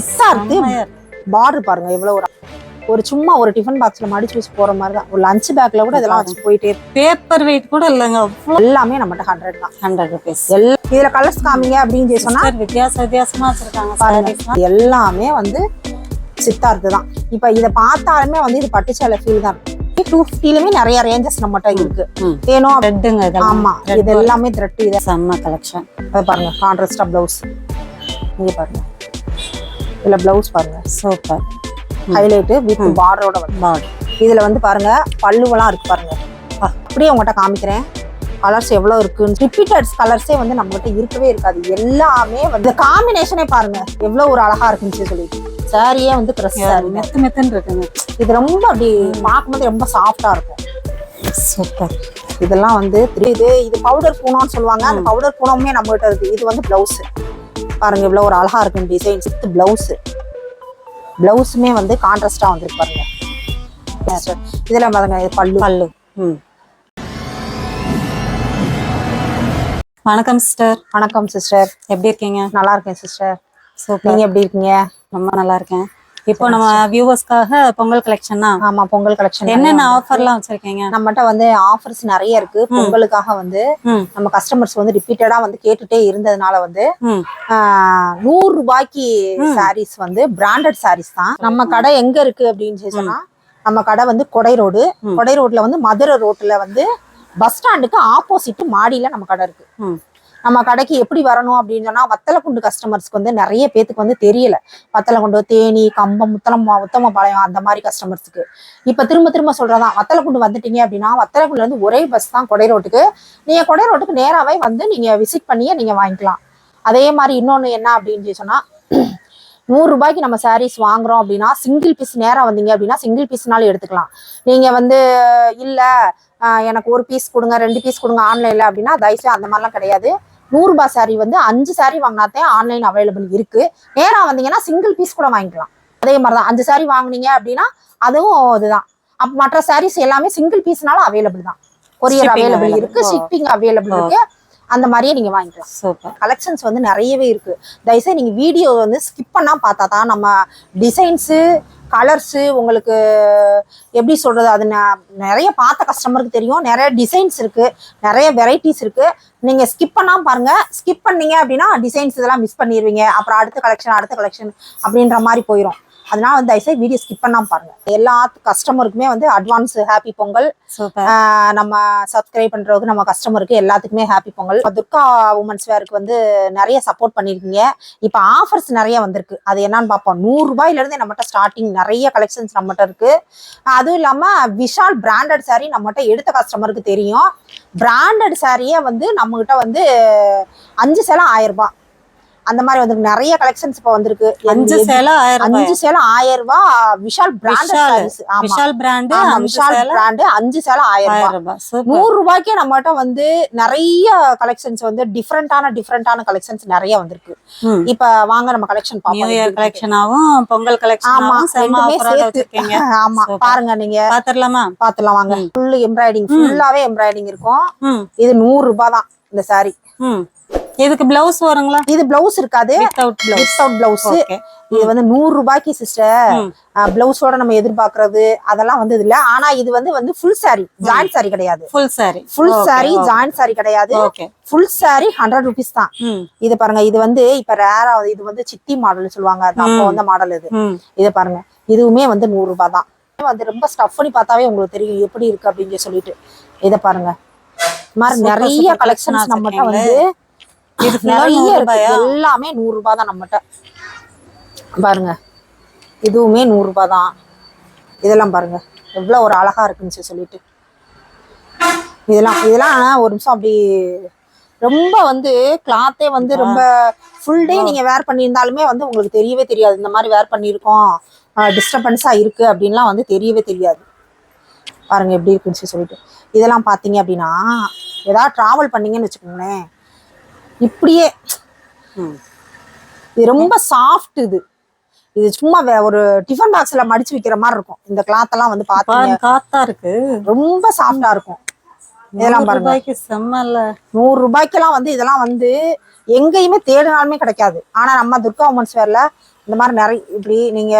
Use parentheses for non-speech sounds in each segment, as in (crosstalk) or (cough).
செம்மையா இருக்கு. பார்டர் பாருங்க எவ்வளவு ஒரு ஒரு சும்மா ஒரு டிஃபன் பாக்ஸ்ல மடிச்சு வச்சு போற மாதிரி தான். ஒரு லஞ்ச் பேக்ல கூட இதெல்லாம் வச்சு போயிட்டே இருக்கு. பேப்பர் வெயிட் கூட இல்லைங்க. எல்லாமே நம்மகிட்ட ஹண்ட்ரட் தான். ஹண்ட்ரட் ருபீஸ் எல்லா இதுல கலர்ஸ் காமிங்க அப்படின்னு சொல்லி சொன்னா வித்தியாச வித்தியாசமா வச்சிருக்காங்க. எல்லாமே வந்து சித்தார்த்து தான் இப்ப இத பார்த்தாலுமே வந்து இது பட்டுச்சேலை ஃபீல் தான். டூ ஃபிஃப்டிலுமே நிறைய ரேஞ்சஸ் நம்மகிட்ட இருக்கு. ம். வேணும் அப்படி- ரெட்டுங்க இதெல்லாம். ஆமா இது எல்லாமே த்ரெட் இது. செம்ம கலெக்ஷன் அது பாருங்க கான்ட்ராஸ்டா பிளவுஸ் இங்க பாருங்க. இதுல பிளவுஸ் பாருங்க. சூப்பர் ஹைலைட் வித் பார்டரோட பாட் இதுல வந்து பாருங்க பல்லுவெல்லாம் இருக்கு பாருங்க. அப்படியே உங்கள்கிட்ட காமிக்கிறேன். கலர்ஸ் எவ்வளவு இருக்குன்னு. ரிப்பீட்டட்ஸ் கலர்ஸே வந்து நம்மகிட்ட இருக்கவே இருக்காது. எல்லாமே வந்து காம்பினேஷனே பாருங்க எவ்வளவு ஒரு அழகா இருக்குன்னு சொல்லிட்டு. சாரியே வந்து ட்ரெஸ் மெத்து மெத்துன்னு இருக்குங்க. இது ரொம்ப அப்படி பார்க்கும்போது ரொம்ப சாஃப்டா இருக்கும். சூப்பர் இதெல்லாம் வந்து இது இது பவுடர் பூனம்னு சொல்லுவாங்க. அந்த பவுடர் பூனமுமே நம்மகிட்ட இருக்கு. இது வந்து பிளவுஸ் பாருங்க இவ்வளவு ஒரு அழகா இருக்கும் டிசைன்ஸ் பிளவுஸ் பிளவுஸுமே வந்து கான்ட்ராஸ்டா வந்துருக்கு பாருங்க. இதெல்லாம் பாருங்க இது பல்லு. பல்லு. ம். வணக்கம் சிஸ்டர் வணக்கம் சிஸ்டர் எப்படி இருக்கீங்க? நல்லா இருக்கேன் சிஸ்டர் சூப்பர் நீங்க எப்படி இருக்கீங்க? ரொம்ப நல்லா இருக்கேன். இப்போ நம்ம வியூவர்ஸ்க்காக பொங்கல் கலெக்ஷன் தான் ஆமா பொங்கல் கலெக்ஷன் என்னென்ன ஆஃபர்லாம் வச்சிருக்கீங்க? நம்மகிட்ட வந்து ஆஃபர்ஸ் நிறைய இருக்கு. பொங்கலுக்காக வந்து நம்ம கஸ்டமர்ஸ் வந்து ரிப்பீட்டடா வந்து கேட்டுட்டே இருந்ததுனால வந்து நூறு ரூபாய்க்கு சாரீஸ் வந்து பிராண்டட் சாரீஸ் தான். நம்ம கடை எங்க இருக்கு அப்படின்னு சொல்லி சொன்னா நம்ம கடை வந்து கொடை ரோடு. கொடை ரோட்ல வந்து மதுரை ரோட்ல வந்து பஸ் ஸ்டாண்டுக்கு ஆப்போசிட் மாடியில நம்ம கடை இருக்கு. நம்ம கடைக்கு எப்படி வரணும் அப்படின்னு சொன்னா வத்தலக்குண்டு கஸ்டமர்ஸ்க்கு வந்து நிறைய பேத்துக்கு வந்து தெரியல. வத்தலக்குண்டு தேனி கம்பம் முத்தலம் உத்தமபாளையம் அந்த மாதிரி கஸ்டமர்ஸ்க்கு இப்ப திரும்ப திரும்ப சொல்றதான் வத்தலக்குண்டு வந்துட்டீங்க அப்படின்னா வத்தலக்குண்டுல இருந்து ஒரே பஸ் தான் கொடை ரோட்டுக்கு. நீங்க கொடை ரோட்டுக்கு நேராவே வந்து நீங்க விசிட் பண்ணியே நீங்க வாங்கிக்கலாம். அதே மாதிரி இன்னொன்னு என்ன அப்படின்னு சொல்லி சொன்னா நூறு ரூபாய்க்கு நம்ம சாரீஸ் வாங்குறோம் அப்படின்னா சிங்கிள் பீஸ் நேரம் வந்தீங்க அப்படின்னா சிங்கிள் பீஸ்னாலும் எடுத்துக்கலாம். நீங்க வந்து இல்ல எனக்கு ஒரு பீஸ் கொடுங்க ரெண்டு பீஸ் கொடுங்க ஆன்லைன்ல அப்படின்னா தயவுசெய்து அந்த மாதிரிலாம் கிடையாது. நூறுரூபா saree வந்து அஞ்சு saree வாங்கினாதான் ஆன்லைன் அவைலபிள் இருக்கு. நேரா வந்தீங்கன்னா சிங்கிள் பீஸ் கூட வாங்கிக்கலாம். அதே மாதிரி தான் அஞ்சு saree வாங்குனீங்க அப்படின்னா அதுவும் இதுதான். அப்ப மற்ற sarees எல்லாமே சிங்கிள் பீஸ்னாலும் அவைலபிள் தான். Courier available available. இருக்கு. ஷிப்பிங் அவைலபிள் இருக்கு. அந்த மாதிரியே நீங்க வாங்கிக்கலாம். சூப்பர் கலெக்ஷன்ஸ் வந்து நிறையவே இருக்கு. தயவுசெய்து நீங்க வீடியோ வந்து ஸ்கிப் பண்ணா பார்த்தா தான் நம்ம டிசைன்ஸு கலர்ஸு உங்களுக்கு எப்படி சொல்கிறது அது ந- நிறைய பார்த்த கஸ்டமருக்கு தெரியும். நிறைய டிசைன்ஸ் இருக்குது நிறைய வெரைட்டிஸ் இருக்குது நீங்கள் ஸ்கிப் பண்ணாம பாருங்கள் ஸ்கிப் பண்ணீங்க அப்படின்னா டிசைன்ஸ் இதெல்லாம் மிஸ் பண்ணிடுவீங்க அப்புறம் அடுத்த கலெக்ஷன் அடுத்த கலெக்ஷன் அப்படின்ற மாதிரி போயிடும் அதனால வந்து தயவுசெய்து வீடியோ ஸ்கிப் பண்ணாம பாருங்க. எல்லா கஸ்டமருக்குமே வந்து அட்வான்ஸ் ஹாப்பி பொங்கல் நம்ம சப்ஸ்கிரைப் பண்றதுக்கு நம்ம கஸ்டமருக்கு எல்லாத்துக்குமே ஹாப்பி பொங்கல். துர்கா உமன்ஸ் வேருக்கு வந்து நிறைய சப்போர்ட் பண்ணிருக்கீங்க. இப்போ ஆஃபர்ஸ் நிறைய வந்திருக்கு. அது என்னன்னு பார்ப்போம். நூறு ரூபாயில இருந்து நம்மகிட்ட ஸ்டார்டிங் நிறைய கலெக்ஷன்ஸ் நம்மகிட்ட இருக்கு. அதுவும் இல்லாம விஷால் பிராண்டட் saree நம்மகிட்ட எடுத்த கஸ்டமருக்கு தெரியும். பிராண்டட் சாரியே வந்து நம்மகிட்ட வந்து அஞ்சு சேலம் ஆயிரம் ரூபாய். அந்த மாதிரி வந்து நிறைய கலெக்ஷன்ஸ் இப்போ வந்திருக்கு. அஞ்சு சேலை அஞ்சு சேலம் ஆயிரம் ரூபாய். விஷால் பிராண்டட் விஷால். ஆமா. பிராண்டு ஆமா, அஞ்சு விஷால் சேலை பிராண்டு அஞ்சு சேலம் ஆயிரம் ரூபாய். நூறு ரூபாய்க்கே நம்மகிட்ட வந்து நிறைய கலெக்ஷன்ஸ் வந்து டிஃப்ரெண்டான டிஃப்ரெண்டான கலெக்ஷன்ஸ் நிறைய வந்திருக்கு. இப்ப வாங்க நம்ம கலெக்ஷன் நியூ பார்ப்போம். கலெக்ஷனாவும் பொங்கல் ஆமா கலெக்ஷனாவும் செம்ம ரெண்டுமே சேர்த்து. (laughs) ஆமா. பாருங்க நீங்க. பாத்துடலாமா பாத்துலாம் வாங்க. ஃபுல் எம்ப்ராய்டிங் ஃபுல்லாவே எம்ப்ராய்டிங் இருக்கும். இது நூறு ரூபாய் தான் இந்த ம். இதுக்கு பிளவுஸ் வருங்களா? இது பிளவுஸ் இருக்காது. வித்தவுட் பிளவுஸ் இது வந்து நூறு ரூபாய்க்கு சிஸ்டர். பிளவுஸோட நம்ம எதிர்பார்க்கறது அதெல்லாம் வந்து இல்ல ஆனா இது வந்து வந்து ஃபுல் saree. ஜாயிண்ட் saree கிடையாது. Full sari full saree joint saree கிடையாது. ஃபுல் saree ஹண்ட்ரட் ருபீஸ் தான். இது பாருங்க இது வந்து இப்ப ரேரா இது வந்து சித்தி மாடல் சொல்லுவாங்க. அப்போ வந்த மாடல் இது. இதை பாருங்க. இதுவுமே வந்து நூறு ரூபாய் தான். வந்து ரொம்ப ஸ்டஃப் பண்ணி பார்த்தாவே உங்களுக்கு தெரியும். எப்படி இருக்கு அப்படின்னு சொல்லி சொல்லிட்டு. இதை பாருங்க. மாதிரி நிறைய கலெக்ஷன்ஸ் நம்மகிட்ட வந்து (laughs) நிறைய இருக்கு? எல்லாமே நூறு ரூபாய் தான் நம்மகிட்ட. பாருங்க. இதுவுமே நூறு ரூபாய் தான். இதெல்லாம் பாருங்க. எவ்வளவு ஒரு அழகா இருக்குன்னு சொல்லி சொல்லிட்டு. இதெல்லாம் இதெல்லாம் ஒரு நிமிஷம் அப்படி ரொம்ப வந்து கிளாத்தே வந்து ரொம்ப ஃபுல் டே நீங்க வேர் பண்ணியிருந்தாலுமே வந்து உங்களுக்கு தெரியவே தெரியாது. இந்த மாதிரி வேர் பண்ணியிருக்கோம். டிஸ்டர்பன்ஸா இருக்கு அப்படின்லாம் வந்து தெரியவே தெரியாது. பாருங்க எப்படி இருக்குன்னு சொல்லி சொல்லிட்டு. இதெல்லாம் பார்த்தீங்க அப்படின்னா ஏதாவது டிராவல் பண்ணீங்கன்னு வச்சுக்கோங்களேன். இப்படியே. இது ரொம்ப சாஃப்ட் இது. இது சும்மா ஒரு டிஃபன் பாக்ஸ்ல மடிச்சு வைக்கிற மாதிரி இருக்கும். இந்த கிளாத் எல்லாம் வந்து பாத்தீங்க. காத்தா இருக்கு. ரொம்ப சாஃப்டா இருக்கும். இதெல்லாம் பாருங்க. செம்மல்ல. நூறு ரூபாய்க்கெல்லாம் வந்து இதெல்லாம் வந்து எங்கேயுமே தேடினாலுமே கிடைக்காது. ஆனா நம்ம துர்கா உமன்ஸ் வேர்ல இந்த மாதிரி நிறைய இப்படி நீங்க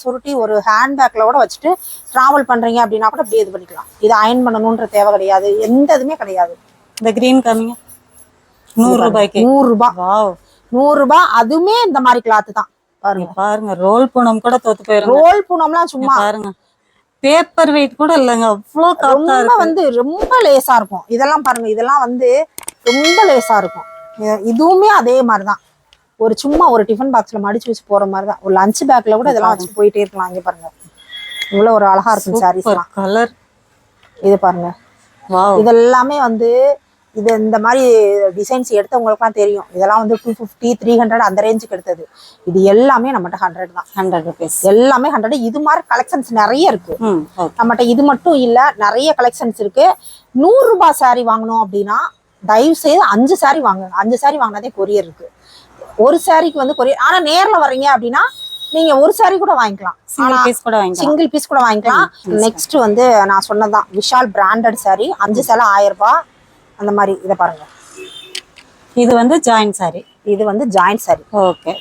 சுருட்டி ஒரு ஹேண்ட்பேக்ல கூட வச்சுட்டு டிராவல் பண்றீங்க அப்படின்னா கூட இப்படி இது பண்ணிக்கலாம். இது அயன் பண்ணணுன்ற தேவை கிடையாது. எந்த இதுவுமே கிடையாது. இந்த கிரீன் காமிங்க நூறு ரூபாய்க்கு. நூறு ரூபாய் நூறு ரூபாய் அதுவுமே இந்த மாதிரி கிளாத் தான். பாருங்க. பாருங்க ரோல் பூனம் கூட தோத்து போயிருங்க. ரோல் பூனம்லாம் சும்மா. பாருங்க. பேப்பர் வெயிட் கூட இல்லைங்க அவ்வளோ ரொம்ப வந்து ரொம்ப லேசா இருக்கும். இதெல்லாம் பாருங்க இதெல்லாம் வந்து ரொம்ப லேசா இருக்கும். இதுவுமே அதே மாதிரிதான். ஒரு சும்மா ஒரு டிஃபன் பாக்ஸ்ல மடிச்சு வச்சு போற மாதிரி தான் ஒரு லஞ்ச் பேக்ல கூட இதெல்லாம் வச்சு போயிட்டே இருக்கலாம் இங்க பாருங்க. இவ்வளவு ஒரு அழகா இருக்கும் சாரீஸ் கலர் இது பாருங்க. இதெல்லாமே வந்து இது இந்த மாதிரி டிசைன்ஸ் எடுத்தவங்களுக்குலாம் தெரியும். இதெல்லாம் வந்து டூ ஃபிஃப்டி த்ரீ ஹண்ட்ரட் அந்த ரேஞ்சுக்கு எடுத்தது. இது எல்லாமே நம்மகிட்ட ஹண்ட்ரட் தான். ஹண்ட்ரட் ருபீஸ் எல்லாமே ஹண்ட்ரட் இது மாதிரி கலெக்ஷன்ஸ் நிறைய இருக்கு. நம்மகிட்ட இது மட்டும் இல்ல நிறைய கலெக்ஷன்ஸ் இருக்கு. நூறு ரூபாய் saree வாங்கணும் அப்படின்னா தயவு செய்து அஞ்சு saree வாங்குங்க. அஞ்சு saree வாங்கினதே கொரியர் இருக்கு. ஒரு சாரிக்கு வந்து கொரியர் ஆனா நேர்ல வர்றீங்க அப்படின்னா நீங்க ஒரு saree கூட வாங்கிக்கலாம். சிங்கிள் பீஸ் கூட வாங்கிக்கலாம். சிங்கிள் பீஸ் கூட வாங்கிக்கலாம். நெக்ஸ்ட் வந்து நான் சொன்னதுதான் விஷால் பிராண்டட் saree. அஞ்சு சேலை ஆயிரம் ரூபாய். அந்த மாதிரி இதை பாருங்க. இது வந்து ஜாயின் சாரி இது வந்து ஜாயிண்ட் saree. ஓகே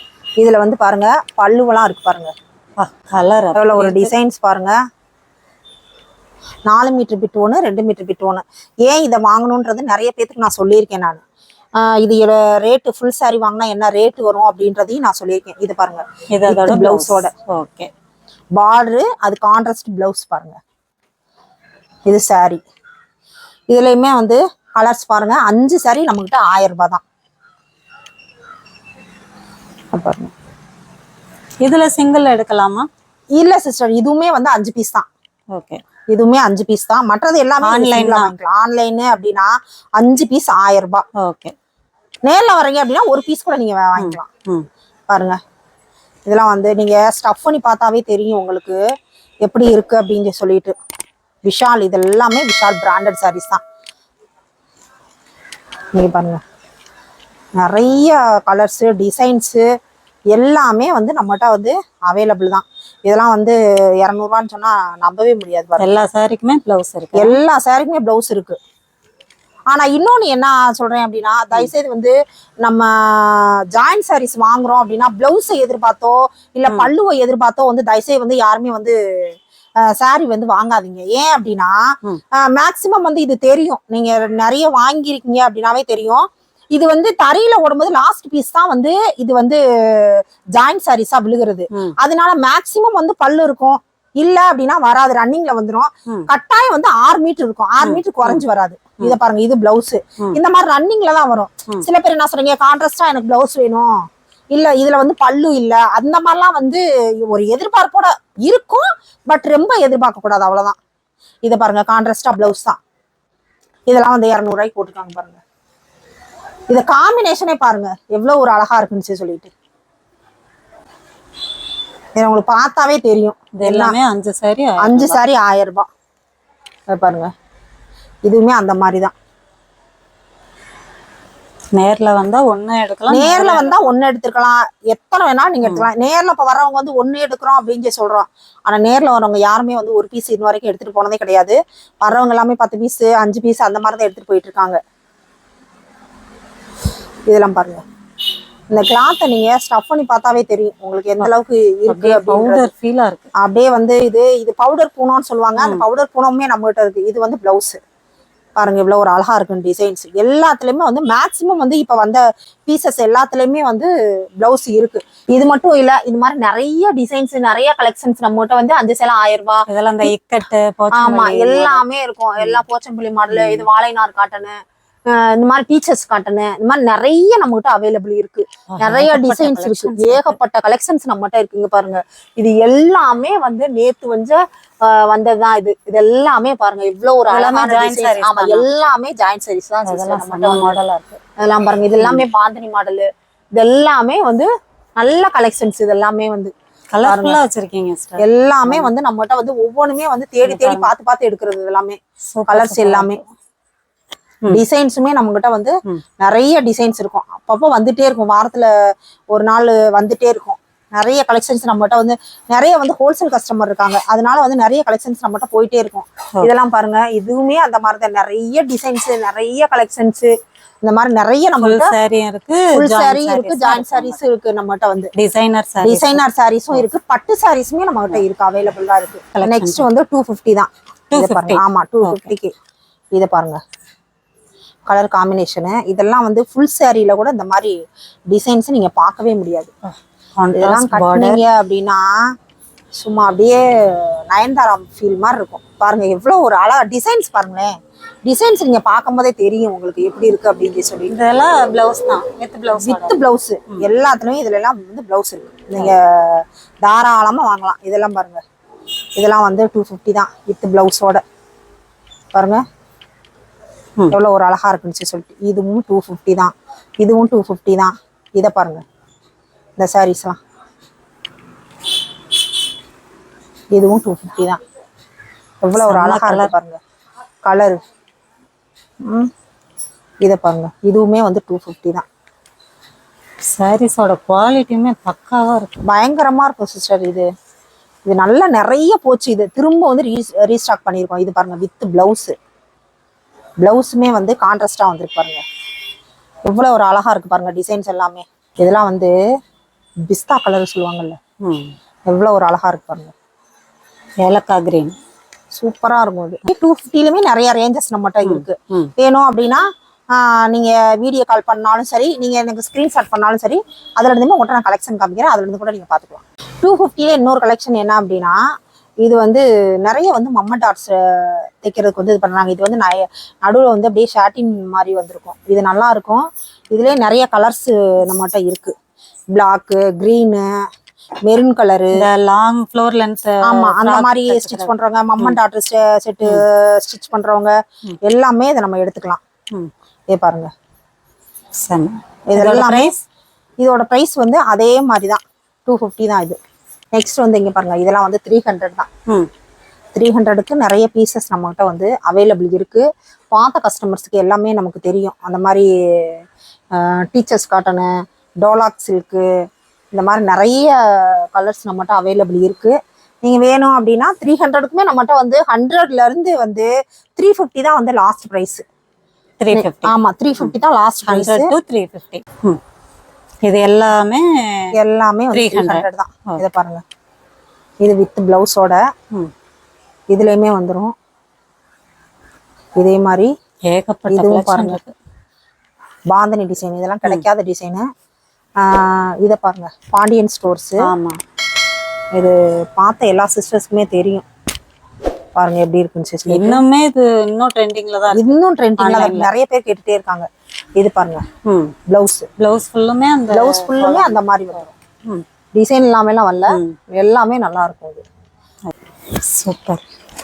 இதுல வந்து பாருங்க பல்லுவெல்லாம் இருக்கு பாருங்க. கலர் எவ்வளவு ஒரு டிசைன்ஸ் பாருங்க. நாலு மீட்டர் பிட் ஒன்று ரெண்டு மீட்டர் பிட் ஒன்று ஏன் இதை வாங்கணுன்றது நிறைய பேத்துக்கு நான் சொல்லியிருக்கேன் நான். இது ரேட்டு ஃபுல் saree வாங்கினா என்ன ரேட் வரும் அப்படின்றதையும் நான் சொல்லியிருக்கேன். இது பாருங்க. இது அதோட பிளவுஸோட. ஓகே பார்டரு அது கான்ட்ராஸ்ட் பிளவுஸ் பாருங்க. இது saree. இதுலயுமே வந்து கலர்ஸ் பாருங்க. அஞ்சு saree நம்மகிட்ட ஆயிரம் ரூபாய் தான். பாருங்க. இதுல சிங்கிள் எடுக்கலாமா? இல்ல சிஸ்டர் இதுவுமே வந்து அஞ்சு பீஸ் தான். ஓகே இதுவுமே அஞ்சு பீஸ் தான். மற்றது எல்லாமே Online தான். ஆன்லைன் அப்படின்னா அஞ்சு பீஸ் ஆயிரம் ரூபாய். ஓகே நேர்ல வரீங்க அப்படின்னா ஒரு பீஸ் கூட நீங்க வாங்கிக்கலாம். ம் பாருங்க. இதெல்லாம் வந்து நீங்க ஸ்டஃப் பண்ணி பார்த்தாவே தெரியும் உங்களுக்கு. எப்படி இருக்கு அப்படின்னு சொல்லிட்டு. விஷால் இது எல்லாமே விஷால் பிராண்டட் sarees தான். நீங்க பாருங்க. நிறைய கலர்ஸு டிசைன்ஸு எல்லாமே வந்து நம்மகிட்ட வந்து அவைலபிள் தான். இதெல்லாம் வந்து இரநூறுவான்னு சொன்னா நம்பவே முடியாது எல்லா சாரிக்குமே பிளவுஸ் இருக்கு. எல்லா சாரிக்குமே பிளவுஸ் இருக்கு. ஆனா இன்னொன்னு என்ன சொல்றேன் அப்படின்னா தயவுசெய்து வந்து நம்ம ஜாயிண்ட் சாரீஸ் வாங்குறோம் அப்படின்னா பிளவுஸை எதிர்பார்த்தோ இல்ல பல்லுவை எதிர்பார்த்தோ வந்து தயவுசெய்து வந்து யாருமே வந்து சாரி வந்து வாங்காதீங்க. ஏன் அப்படின்னா. மேக்சிமம் வந்து இது தெரியும். நீங்க நிறைய வாங்கியிருக்கீங்க அப்படின்னாவே தெரியும். இது வந்து தரையில ஓடும்போது லாஸ்ட் பீஸ் தான் வந்து இது வந்து ஜாயிண்ட் சாரீஸா விழுகிறது. அதனால மேக்சிமம் வந்து பல்லு இருக்கும். இல்ல அப்படின்னா வராது. ரன்னிங்ல வந்துரும். ம். கட்டாயம் வந்து ஆறு மீட்டர் இருக்கும். ஆறு மீட்டர் குறைஞ்சு வராது. இத பாருங்க இது பிளவுஸ். இந்த மாதிரி ரன்னிங்ல தான் வரும். சில பேர் என்ன சொல்றீங்க கான்ட்ராஸ்டா எனக்கு பிளவுஸ் வேணும். இல்ல இதுல வந்து பல்லு இல்ல. அந்த மாதிரிலாம் வந்து ஒரு எதிர்பார்ப்போட இருக்கும். பட் ரொம்ப எதிர்பார்க்க கூடாது அவ்வளவுதான். இத பாருங்க கான்ட்ராஸ்டா பிளவுஸ் தான். இதெல்லாம் வந்து இரநூறு ரூபாய்க்கு போட்டுருக்காங்க பாருங்க. இத காம்பினேஷனே பாருங்க எவ்வளவு ஒரு அழகா இருக்குன்னு சொல்லிட்டு. இது உங்களுக்கு பார்த்தாவே தெரியும். இது எல்லாமே அஞ்சு சாரி அஞ்சு சாரி ஆயிரம் ரூபாய். பாருங்க. இதுவுமே அந்த மாதிரி தான் நேர்ல வந்தா ஒண்ணு எடுக்கலாம் நேர்ல வந்தா ஒண்ணு எடுத்துக்கலாம் எத்தனை வேணாலும் நீங்க எடுத்துக்கலாம். நேர்ல இப்ப வரவங்க வந்து ஒண்ணு எடுக்கிறோம் அப்படின்னு சொல்லி சொல்றோம். ஆனா நேர்ல வரவங்க யாருமே வந்து ஒரு பீஸ் இது வரைக்கும் எடுத்துட்டு போனதே கிடையாது. வர்றவங்க எல்லாமே பத்து பீஸ் அஞ்சு பீஸ் அந்த மாதிரி தான் எடுத்துட்டு போயிட்டு இருக்காங்க. இதெல்லாம் பாருங்க. இந்த கிளாத்தை நீங்க ஸ்டஃப் பண்ணி பார்த்தாவே தெரியும். உங்களுக்கு எந்த அளவுக்கு இருக்கு. பவுடர் ஃபீலா இருக்கு. அப்படியே வந்து இது இது பவுடர் பூனம்னு சொல்லுவாங்க. அந்த பவுடர் பூனமுமே நம்ம கிட்ட இருக்கு. இது வந்து பிளவுஸ் பாருங்க இவ்வளவு ஒரு அழகா இருக்கு டிசைன்ஸ் எல்லாத்துலயுமே வந்து மேக்சிமம் வந்து இப்ப வந்த பீசஸ் எல்லாத்துலயுமே வந்து பிளவுஸ் இருக்கு. இது மட்டும் இல்ல இது மாதிரி நிறைய டிசைன்ஸ் நிறைய கலெக்ஷன்ஸ் நம்ம கிட்ட வந்து அஞ்சு சேலை ஆயிரம் ரூபாய் இதெல்லாம் இந்த இக்கட்டு ஆமா எல்லாமே இருக்கும். எல்லா போச்சம்பள்ளி மாடல் இது வாழைநார் காட்டனு இந்த மாதிரி டீச்சர்ஸ் காட்டனு இந்த மாதிரி நிறைய நம்ம கிட்ட அவைலபிள் இருக்கு நிறைய டிசைன்ஸ் இருக்கு. ஏகப்பட்ட கலெக்ஷன்ஸ் நம்மகிட்ட இருக்குங்க பாருங்க. இது எல்லாமே வந்து நேத்து ஆஹ் வந்ததுதான் இது. இது எல்லாமே பாருங்க. இவ்வளவு ஒரு அழகான ஆமா? எல்லாமே ஜாயின் sarees தான் நம்மகிட்ட மாடலா இருக்கு. அதெல்லாம் பாருங்க. இது எல்லாமே பாந்தினி மாடல் இது எல்லாமே வந்து நல்ல கலெக்ஷன்ஸ் இது எல்லாமே வந்து கலர்ஃபுல்லா வச்சிருக்கீங்க. எல்லாமே வந்து நம்மகிட்ட வந்து ஒவ்வொன்றுமே வந்து தேடி தேடி பார்த்து பார்த்து எடுக்கிறது எல்லாமே. கலர்ஸ். எல்லாமே. டிசைன்ஸுமே நம்ம கிட்ட வந்து. நிறைய டிசைன்ஸ் இருக்கும். அப்பப்போ வந்துட்டே இருக்கும். வாரத்துல ஒரு நாள் வந்துட்டே இருக்கும். நிறைய கலெக்ஷன்ஸ் நம்மகிட்ட வந்து நிறைய வந்து ஹோல்சேல் கஸ்டமர் இருக்காங்க. அதனால வந்து நிறைய கலெக்ஷன்ஸ் நம்மகிட்ட போயிட்டே இருக்கும். இதெல்லாம் பாருங்க. இதுவுமே அந்த மாதிரி தான். நிறைய டிசைன்ஸ் நிறைய கலெக்ஷன்ஸ் இந்த மாதிரி நிறைய நம்மகிட்ட சாரியும் இருக்கு ஃபுல் சாரி இருக்கு ஜாயின் சாரீஸ் இருக்கு நம்மகிட்ட வந்து. டிசைனர் சாரி டிசைனர் சாரீஸும் இருக்கு. பட்டு சாரீஸுமே நம்ம கிட்ட இருக்கு. அவைலபிளா இருக்கு. நெக்ஸ்ட் வந்து டூ ஃபிஃப்டி தான். ஆமா டூ ஃபிஃப்டிக்கு இதை பாருங்க. கலர் காம்பினேஷனு இதெல்லாம் வந்து ஃபுல் சாரியில கூட இந்த மாதிரி டிசைன்ஸ் நீங்க பார்க்கவே முடியாது. இதெல்லாம் கட்டுனீங்க அப்படின்னா சும்மா அப்படியே நயன்தாரா ஃபீல் மாதிரி இருக்கும். பாருங்க எவ்வளோ ஒரு அழகா டிசைன்ஸ் பாருங்களேன். டிசைன்ஸ் நீங்க பார்க்கும்போதே தெரியும் உங்களுக்கு எப்படி இருக்கு அப்படின்னு சொல்லி. இதெல்லாம் பிளவுஸ் தான். வித் பிளவுஸ் வித் பிளவுஸ் எல்லாத்துலயும் இதுல எல்லாம் வந்து பிளவுஸ் இருக்கு. நீங்க தாராளமா வாங்கலாம். இதெல்லாம் பாருங்க. இதெல்லாம் வந்து டூ ஃபிஃப்டி தான் வித் பிளவுஸோட பாருங்க. எவ்வளோ ஒரு அழகா இருக்குன்னு சொல்லிட்டு இதுவும் டூ ஃபிஃப்டி தான். இதுவும் டூ ஃபிஃப்டி தான். இதை பாருங்க. இந்த சாரீஸ்லாம் இதுவும் டூ ஃபிஃப்டி தான். எவ்வளோ ஒரு அழகா இருக்கு பாருங்க. கலரு இதை பாருங்க. இதுவுமே வந்து டூ ஃபிஃப்டி தான். சாரீஸோட குவாலிட்டியுமே பக்காவா இருக்கு. பயங்கரமா இருக்கும் சிஸ்டர் இது. இது நல்லா நிறைய போச்சு. இது திரும்ப வந்து ரீஸ்டாக் பண்ணியிருக்கோம். இது பாருங்க வித் பிளவுஸ் பிளவுஸுமே வந்து கான்ட்ராஸ்டா வந்திருக்கு பாருங்க. எவ்வளவு ஒரு அழகா இருக்கு பாருங்க டிசைன்ஸ் எல்லாமே. இதெல்லாம் வந்து பிஸ்தா கலர் சொல்லுவாங்கல்ல. ம். எவ்வளவு ஒரு அழகா இருக்கு பாருங்க. ஏலக்காய் கிரீன் சூப்பரா இருக்கும் இது. டூ ஃபிஃப்டிலுமே நிறைய ரேஞ்சஸ் நம்மகிட்ட இருக்கு. ம். வேணும் அப்படின்னா ஆஹ், நீங்க வீடியோ கால் பண்ணாலும் சரி நீங்க எனக்கு ஸ்கிரீன்ஷாட் பண்ணாலும் சரி அதுல இருந்துமே உங்கள்கிட்ட நான் கலெக்ஷன் காமிக்கிறேன். அதுல இருந்து கூட நீங்க பாத்துக்கலாம் டூ ஃபிஃப்டில இன்னொரு கலெக்ஷன் என்ன அப்படின்னா இது வந்து நிறைய வந்து மம்ம டாட்ஸ் தைக்கிறதுக்கு வந்து இது பண்றாங்க இது வந்து நடுவில் வந்து அப்படியே ஷாட்டின் மாதிரி வந்திருக்கும். இது நல்லா இருக்கும். இதுலயே நிறைய கலர்ஸ் நம்மகிட்ட இருக்கு. Black green maroon colour long floor length ஆமா அந்த மாதிரி ஸ்டிச் பண்றவங்க மம்மன் டாட்டர் செட்டு ஸ்டிச் பண்றவங்க எல்லாமே இதை நம்ம எடுத்துக்கலாம். இதே பாருங்க. செம்ம இது இதோட எல்லாமே price? இதோட ப்ரைஸ் வந்து அதே மாதிரி தான் டூ ஃபிஃப்டி தான் இது. நெக்ஸ்ட் வந்து இங்க பாருங்க இதெல்லாம் வந்து த்ரீ ஹண்ட்ரட் தான். த்ரீ ஹண்ட்ரடுக்கு நிறைய பீசஸ் நம்மகிட்ட வந்து அவைலபிள் இருக்கு. பார்த்த கஸ்டமர்ஸ்க்கு எல்லாமே நமக்கு தெரியும். அந்த மாதிரி டீச்சர்ஸ் காட்டனு டோலாக் சில்க்கு இந்த மாதிரி நிறைய கலர்ஸ் நம்மகிட்ட அவைலபிள் இருக்கு. நீங்க வேணும் அப்படின்னா த்ரீ ஹண்ட்ரடுக்குமே நம்மகிட்ட வந்து ஹண்ட்ரட்ல இருந்து வந்து த்ரீ ஃபிஃப்டி தான் வந்து லாஸ்ட் ப்ரைஸ் த்ரீ ஃபிஃப்டி ஆமா த்ரீ ஃபிஃப்டி தான் லாஸ்ட் ப்ரைஸ் த்ரீ ஃபிஃப்டி ம். இது எல்லாமே எல்லாமே த்ரீ 300 ஹண்ட்ரட் தான். இதை பாருங்க. இது வித் பிளவுஸோட இதுலயுமே வந்துரும். இதே மாதிரி ஏகப்பட்ட இதுவும் பாருங்க. பாந்தனி டிசைன் இதெல்லாம் கிடைக்காத டிசைனு இதை பாருங்க. பாண்டியன் ஸ்டோர்ஸ் ஆமா. இது பார்த்த எல்லா சிஸ்டர்ஸ்க்குமே தெரியும். பாருங்க எப்படி இருக்குன்னு சிஸ்டர் இன்னுமே இது இன்னும் ட்ரெண்டிங்ல தான் இன்னும் ட்ரெண்டிங்ல நிறைய பேர் கேட்டுட்டே இருக்காங்க. இது பாருங்க. ம். பிளவுஸ் பிளவுஸ் ஃபுல்லுமே அந்த பிளவுஸ் ஃபுல்லுமே அந்த மாதிரி வரும். ம் டிசைன் எல்லாமேலாம் வரல எல்லாமே நல்லா இருக்கும் இது. சூப்பர்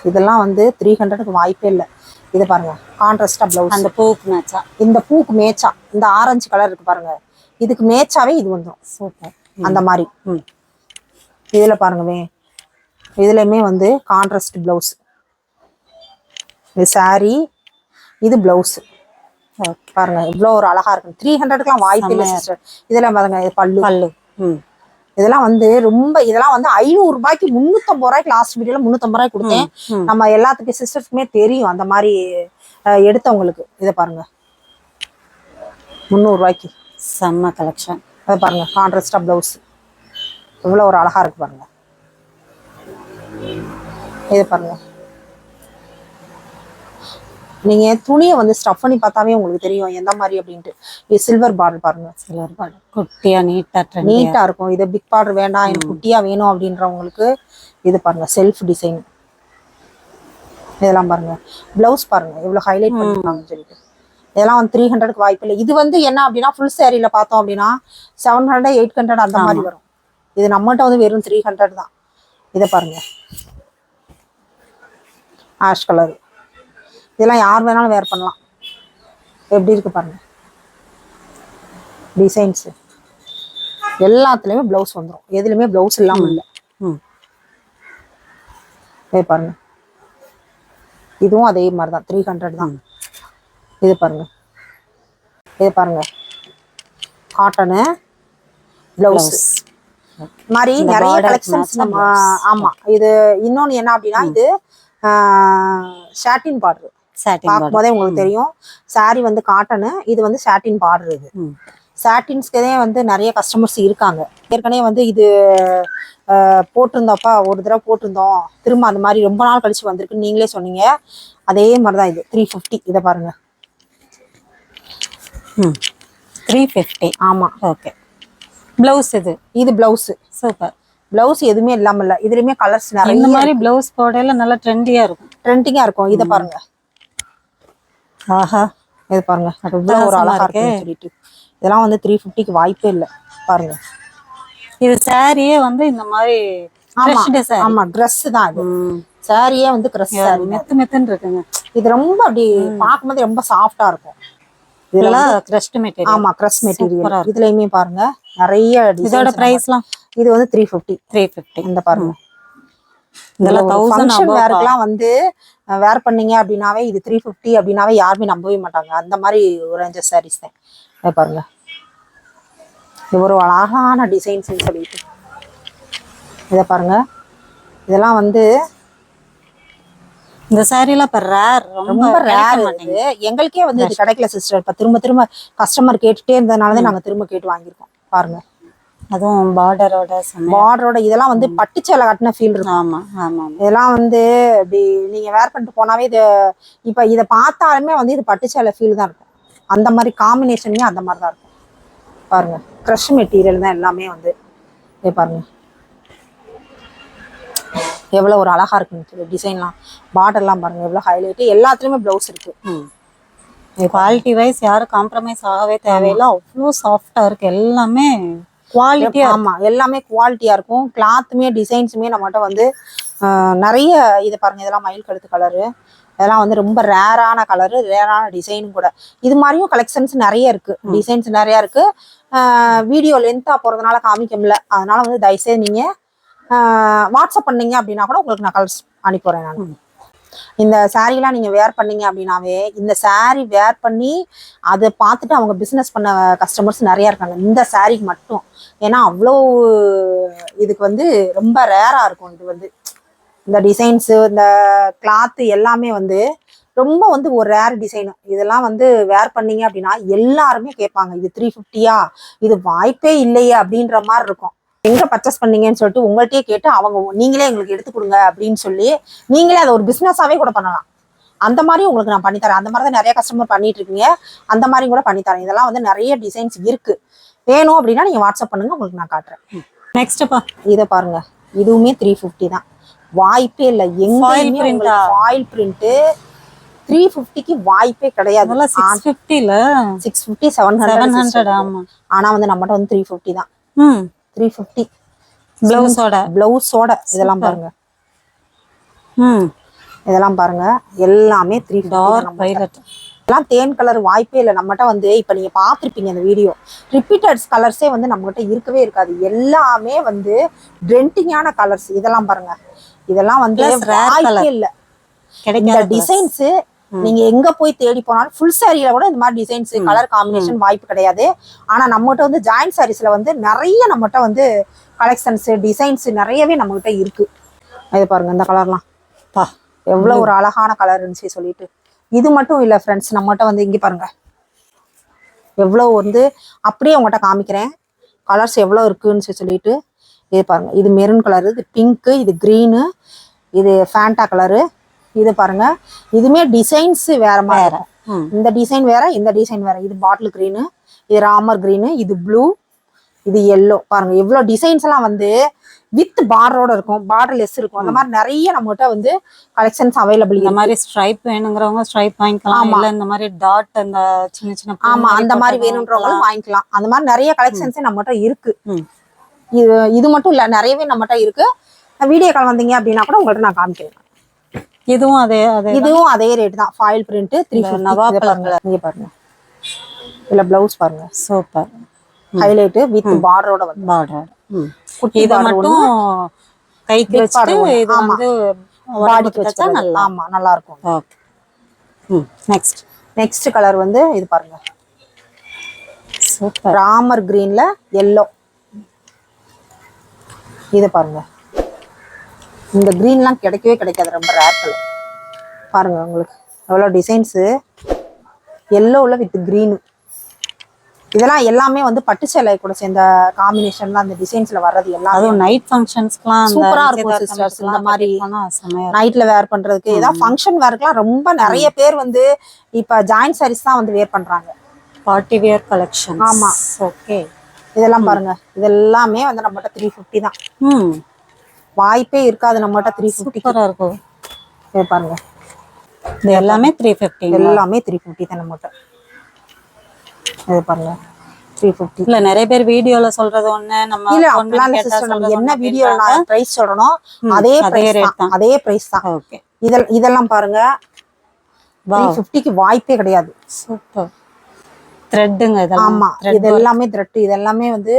இதெல்லாம் வந்து த்ரீ ஹண்ட்ரடுக்கு வாய்ப்பே இல்லை. இது பாருங்க. கான்ட்ராஸ்டா பிளவுஸ் அந்த பூக்கு மேட்சா இந்த பூக்கு மேட்சா இந்த ஆரஞ்சு கலர் இருக்கு பாருங்க. இதுக்கு மேட்சாவே இது வந்துடும் சூப்பர் அந்த மாதிரி. ம். இதுல பாருங்கவே இதுலயுமே வந்து கான்ட்ராஸ்ட் பிளவுஸ் இது saree இது பிளவுஸ் பாருங்க இவ்வளோ ஒரு அழகா இருக்கு. த்ரீ ஹண்ட்ரட்க்குலாம் வாய்ப்பு இல்லை சிஸ்டர் இதெல்லாம் பாருங்க இது பல்லு. பல்லு. இதெல்லாம் வந்து ரொம்ப இதெல்லாம் வந்து ஐநூறு ரூபாய்க்கு முந்நூத்தம்பது ரூபாய்க்கு லாஸ்ட் வீடியோல முந்நூத்தம்பது ரூபாய்க்கு கொடுத்தேன். நம்ம எல்லாத்துக்கும் சிஸ்டர்ஸ்க்குமே தெரியும் அந்த மாதிரி எடுத்தவங்களுக்கு. இதை பாருங்க. முந்நூறு ரூபாய்க்கு. செம்ம கலெக்ஷன் அதை பாருங்க கான்ட்ராஸ்டா பிளவுஸ் எவ்வளோ ஒரு அழகா இருக்கு பாருங்க. இது பாருங்க. நீங்க துணியை வந்து ஸ்டஃப் பண்ணி பார்த்தாவே உங்களுக்கு தெரியும் எந்த மாதிரி அப்படின்ட்டு. இது சில்வர் பார்டர் பாருங்க. சிலர் குட்டியா நீட்டா ட்ரெண்ட் நீட்டா இருக்கும். இது பிக் பார்டர் வேண்டாம் எனக்கு குட்டியா வேணும் அப்படின்றவங்களுக்கு இது பாருங்க செல்ஃப் டிசைன் இதெல்லாம் பாருங்க. பிளவுஸ் பாருங்க எவ்வளவு ஹைலைட் பண்ணிருக்காங்கன்னு சொல்லிட்டு. இதெல்லாம் வந்து த்ரீ ஹண்ட்ரட்க்கு வாய்ப்பு இல்லை இது வந்து என்ன அப்படின்னா ஃபுல் சேரீல பார்த்தோம் அப்படின்னா செவன் ஹண்ட்ரட் எயிட் ஹண்ட்ரட் அந்த மாதிரி வரும். இது நம்மகிட்ட வந்து வெறும் த்ரீ ஹண்ட்ரட் தான். இதை பாருங்க. ஆஷ் கலர் இதெல்லாம் யார் வேணாலும் வேர் பண்ணலாம். எப்படி இருக்கு பாருங்க. டிசைன்ஸ் எல்லாத்துலயுமே பிளவுஸ் வந்துடும் எதுலையுமே பிளவுஸ் இல்லாம இல்லை. ம். இது பாருங்க. இதுவும் அதே மாதிரி தான் த்ரீ ஹண்ட்ரட் தான். இது பாருங்க. இது பாருங்க. காட்டனு பிளவுஸ் மாதிரி நிறைய கலெக்ஷன்ஸ் நம்ம blouse. ஆமா. இது இன்னொன்னு என்ன அப்படின்னா இது ஷாட்டின் பார்டர் பார்க்கும் போதே உங்களுக்கு தெரியும். Saree வந்து காட்டனு இது வந்து சாட்டின் பார்டர் இது. சாட்டின்ஸ்க்கே வந்து நிறைய கஸ்டமர்ஸ் இருக்காங்க. ஏற்கனவே வந்து இது போட்டிருந்தப்பா ஒரு தடவை போட்டிருந்தோம். திரும்ப அந்த மாதிரி ரொம்ப நாள் கழிச்சு வந்திருக்குன்னு நீங்களே சொன்னீங்க. அதே மாதிரி தான் இது. த்ரீ ஃபிஃப்டி இதை பாருங்க. ம். த்ரீ ஃபிஃப்டி ஆமா. ஓகே. ப்ளவுஸ் இது. இது பிளவுஸ் சூப்பர். பிளவுஸ் எதுவுமே இல்லாம இல்ல இதுலயுமே கலர்ஸ் இந்த நிறைய மாதிரி ப்ளவுஸ் போடையில நல்லா ட்ரெண்டியா இருக்கும். ட்ரெண்டிங்கா இருக்கும். இதை பாருங்க. ஆஹா இது பாருங்க. இவ்வளவு ஒரு அழகா இருக்குன்னு சொல்லிட்டு. இதெல்லாம் வந்து த்ரீ ஃபிஃப்டிக்கு வாய்ப்பே இல்லை. பாருங்க. இது சாரியே வந்து இந்த மாதிரி ஆமா. Dress தான் இது. சாரியே வந்து கிரஸ் சாரி மெத்து மெத்துன்னு இருக்குங்க. இது ரொம்ப அப்படி பார்க்கும்போது ரொம்ப சாஃப்டா இருக்கும். இதெல்லாம் கிரஷ்ட் மெட்டீரியல் ஆமா கிரஸ் Super ஆ மெட்டீரியல். இதுலயுமே பாருங்க. நிறைய இதோட பிரைஸ்லாம் இது வந்து த்ரீ ஃபிஃப்டி த்ரீ ஃபிஃப்டி இந்த பாருங்க. இதெல்லாம் தௌசண்ட் வேர்க்கெல்லாம் வந்து வேர் பண்ணீங்க அப்படின்னாவே இது த்ரீ ஃபிஃப்டி அப்படின்னாவே யாருமே நம்பவே மாட்டாங்க. அந்த மாதிரி ஒரு ரேஞ்சஸ் சாரீஸ் தான். பாருங்க. இது ஒரு அழகான டிசைன்ஸ்னு சொல்லிட்டு. இதை பாருங்க. இதெல்லாம் வந்து இந்த சாரிலாம் இப்ப ரேர் ரொம்ப ரேர் இது. எங்களுக்கே வந்து இது கிடைக்கல சிஸ்டர் இப்ப திரும்ப திரும்ப கஸ்டமர் கேட்டுட்டே இருந்ததுனால தான் நாங்க திரும்ப கேட்டு வாங்கியிருக்கோம். பாருங்க. அதுவும் பார்டரோட பார்டரோட இதெல்லாம் வந்து பட்டுச்சேலை கட்டின ஃபீல் இருக்கும். ஆமா ஆமா ஆமா. இதெல்லாம் வந்து இப்படி நீங்க வேர் பண்ணிட்டு போனாவே இது இப்ப இதை பார்த்தாலுமே வந்து இது பட்டுச்சேலை ஃபீல் தான் இருக்கும். அந்த மாதிரி காம்பினேஷனுமே அந்த மாதிரி தான் இருக்கும். பாருங்க க்ரஷ் மெட்டீரியல் தான் எல்லாமே வந்து. இது பாருங்க. எவ்வளோ ஒரு அழகா இருக்குன்னு டிசைன்லாம் பார்டர்லாம் பாருங்க எவ்வளோ ஹைலைட் எல்லாத்துலயுமே ப்ளவுஸ் இருக்கு. ம். குவாலிட்டி வைஸ் யாரும் காம்ப்ரமைஸ் ஆகவே தேவையில்லை. அவ்வளோ சாஃப்டா இருக்கு எல்லாமே. குவாலிட்டியா ஆமா எல்லாமே குவாலிட்டியா இருக்கும். கிளாத்துமே டிசைன்ஸுமே நம்மகிட்ட வந்து நிறைய இது பாருங்க இதெல்லாம் மயில் கழுத்து கலரு இதெல்லாம் வந்து ரொம்ப ரேரான கலரு ரேரான டிசைனும் கூட. இது மாதிரியும் கலெக்ஷன்ஸ் நிறைய இருக்கு. டிசைன்ஸ் நிறைய இருக்கு. வீடியோ லென்த்தா போறதுனால காமிக்க முடியல. அதனால வந்து தயவுசெய்து நீங்க ஆஹ், வாட்ஸ்அப் பண்ணீங்க அப்படின்னா கூட உங்களுக்கு நான் கலர்ஸ் அனுப்பிடுறேன் நான். இந்த சாரீலாம் நீங்கள் வேர் பண்ணீங்க அப்படின்னாவே இந்த saree வேர் பண்ணி அதை பார்த்துட்டு அவங்க பிஸ்னஸ் பண்ண கஸ்டமர்ஸ் நிறையா இருக்காங்க. இந்த சாரீக்கு மட்டும். ஏன்னா அவ்வளோ இதுக்கு வந்து ரொம்ப ரேராக இருக்கும் இது வந்து. இந்த டிசைன்ஸு இந்த கிளாத்து எல்லாமே வந்து ரொம்ப வந்து ஒரு ரேர் டிசைனு இதெல்லாம் வந்து வேர் பண்ணீங்க அப்படின்னா எல்லாருமே கேட்பாங்க இது த்ரீ ஃபிஃப்டியா இது வாய்ப்பே இல்லையே அப்படின்ற மாதிரி இருக்கும். எங்க பர்ச்சேஸ் பண்ணீங்கன்னு சொல்லிட்டு உங்கள்கிட்டயே கேட்டு அவங்க நீங்களே எங்களுக்கு எடுத்து கொடுங்க அப்படின்னு சொல்லி நீங்களே அதை ஒரு பிஸ்னஸாவே கூட பண்ணலாம். அந்த மாதிரி உங்களுக்கு நான் பண்ணித்தரேன். அந்த மாதிரி தான் நிறைய கஸ்டமர் பண்ணிட்டு இருக்கீங்க அந்த மாதிரி கூட பண்ணித்தரேன். இதெல்லாம் வந்து நிறைய டிசைன்ஸ் இருக்கு. வேணும் அப்படின்னா நீங்க வாட்ஸ்அப் பண்ணுங்க உங்களுக்கு நான் காட்டுறேன். நெக்ஸ்ட்ப்பா இதை பாருங்க. இதுவுமே த்ரீ ஃபிஃப்டி தான். வாய்ப்பே இல்லை. எங்க print ஆ? ஃபாயில் பிரிண்ட் த்ரீ ஃபிஃப்டிக்கு வாய்ப்பே கிடையாது. Six ஃபிஃப்டில six fifty seven hundred hundred ஆமா. ஆனா வந்து நம்மகிட்ட வந்து த்ரீ ஃபிஃப்டி தான். ம். த்ரீ ஃபிஃப்டி பிளவுஸோட பிளவுஸோட இதெல்லாம் பாருங்க. ம். இதெல்லாம் பாருங்க. எல்லாமே த்ரீ டார்க் வைலட் எல்லாம் தேன் கலர் வாய்ப்பே இல்லை. நம்மகிட்ட வந்து இப்போ நீங்க பார்த்துருப்பீங்க இந்த வீடியோ ரிப்பீட்டட்ஸ் கலர்ஸே வந்து நம்மகிட்ட இருக்கவே இருக்காது. எல்லாமே வந்து ட்ரெண்டிங்கான கலர்ஸ் இதெல்லாம் பாருங்க. இதெல்லாம் வந்து வாய்ப்பே. இல்லை. இந்த டிசைன்ஸ் நீங்க எங்க போய் தேடி போனாலும் ஃபுல் சாரியில கூட இந்த மாதிரி டிசைன்ஸ் கலர் காம்பினேஷன் வாய்ப்பு கிடையாது. ஆனா நம்மகிட்ட வந்து ஜாயிண்ட் சாரீஸ்ல வந்து நிறைய நம்மகிட்ட வந்து கலெக்ஷன்ஸ் டிசைன்ஸ் நிறையவே நம்மகிட்ட இருக்கு. இது பாருங்க இந்த கலர்லாம் பா எவ்வளவு ஒரு அழகான கலர் இருந்துச்சு சொல்லிட்டு. இது மட்டும் இல்ல ஃப்ரெண்ட்ஸ் நம்மகிட்ட வந்து இங்க பாருங்க. எவ்வளவு வந்து அப்படியே உங்கள்கிட்ட காமிக்கிறேன். கலர்ஸ் எவ்வளவு இருக்குன்னு சொல்லிட்டு. இது பாருங்க இது மெரூன் கலரு இது பிங்க்கு இது க்ரீனு இது ஃபேண்டா கலரு இது பாருங்க. இதுமே டிசைன்ஸ் வேற மாதிரி. இந்த டிசைன் வேற இந்த டிசைன் வேற. இது பாட்டில் க்ரீனு இது ராமர் க்ரீனு இது ப்ளூ இது எல்லோ பாருங்க எவ்வளோ டிசைன்ஸ் எல்லாம் வந்து வித் பார்டரோட இருக்கும். பார்டர் லெஸ் இருக்கும். அந்த மாதிரி நிறைய நம்மகிட்ட வந்து கலெக்ஷன்ஸ் அவைலபிள் இந்த மாதிரி ஸ்ட்ரைப் வேணுங்கிறவங்க ஸ்ட்ரைப் வாங்கிக்கலாம். ஆமா. இல்ல இந்த மாதிரி டாட் அந்த சின்ன சின்ன ஆமா அந்த மாதிரி வேணுன்றவங்களும் வாங்கிக்கலாம். அந்த மாதிரி நிறைய கலெக்ஷன்ஸே நம்மகிட்ட இருக்கு. இது இது மட்டும் இல்ல நிறையவே நம்மகிட்ட இருக்கு. வீடியோ கால் வந்தீங்க அப்படின்னா கூட உங்கள்ட்ட நான் காமிக்கிறேன். இதுவும் அதே அதே இதுவும் அதே ரேட் தான். ஃபாயில் பிரிண்ட் த்ரீ நவாப் பாருங்க. இங்க பாருங்க. இல்ல பிளவுஸ் பாருங்க. சூப்பர். ஹைலைட் வித் பார்டரோட வந்து. பார்டர் இதை மட்டும் கைக்கு வச்சுட்டு. இது. வந்து பாடிக்கு வச்சா நல்லா. ஆமா நல்லா இருக்கும். ஓகே ம். நெக்ஸ்ட் நெக்ஸ்ட் கலர் வந்து இது பாருங்க. சூப்பர். ராமர் கிரீன்ல எல்லோ இதை பாருங்க. இந்த க்ரீன்லாம் கிடைக்கவே கிடைக்காது. ரொம்ப ரேர் கலர் பாருங்க உங்களுக்கு. எவ்வளோ டிசைன்ஸு எல்லோவில் வித் க்ரீனு இதெல்லாம் எல்லாமே வந்து பட்டு சேலை கூட சேர்ந்த காம்பினேஷன்ல அந்த டிசைன்ஸ்ல வர்றது எல்லாம் அதுவும் நைட் ஃபங்க்ஷன்ஸ்க்குலாம் சூப்பரா இருக்கும் sisters. இந்த மாதிரி. நைட்ல வேர் பண்றதுக்கு. ஏதாவது ஃபங்க்ஷன் வேர்க்குலாம் ரொம்ப நிறைய பேர் வந்து இப்ப ஜாயிண்ட் சாரீஸ் தான் வந்து வேர் பண்றாங்க. பார்ட்டி வியர் கலெக்ஷன் ஆமா. ஓகே இதெல்லாம் பாருங்க. இதெல்லாமே வந்து நம்மகிட்ட த்ரீ ஃபிஃப்டி தான். ம். வாய்ப்பே இருக்காது நம்மகிட்ட த்ரீ ஃபிஃப்டி இருக்கும். இது பாருங்க. இது எல்லாமே த்ரீ ஃபிஃப்டி எல்லாமே த்ரீ ஃபிஃப்டி தான் நம்மகிட்ட. இது பாருங்க. த்ரீ ஃபிஃப்டி இல்ல நிறைய பேர் வீடியோல சொல்றது ஒண்ணு நம்ம இல்ல அப்படிலாம் நம்ம என்ன வீடியோ. நான் பிரைஸ் ம், அதே பிரைஸ் தான். அதே பிரைஸ் தான். ஓகே. இதெல் இதெல்லாம் பாருங்க. த்ரீ ஃபிஃப்டிக்கு வாய்ப்பே கிடையாது. சூப்பர். த்ரெட்டுங்க இதெல்லாம். ஆமா இது எல்லாமே த்ரெட் இது எல்லாமே வந்து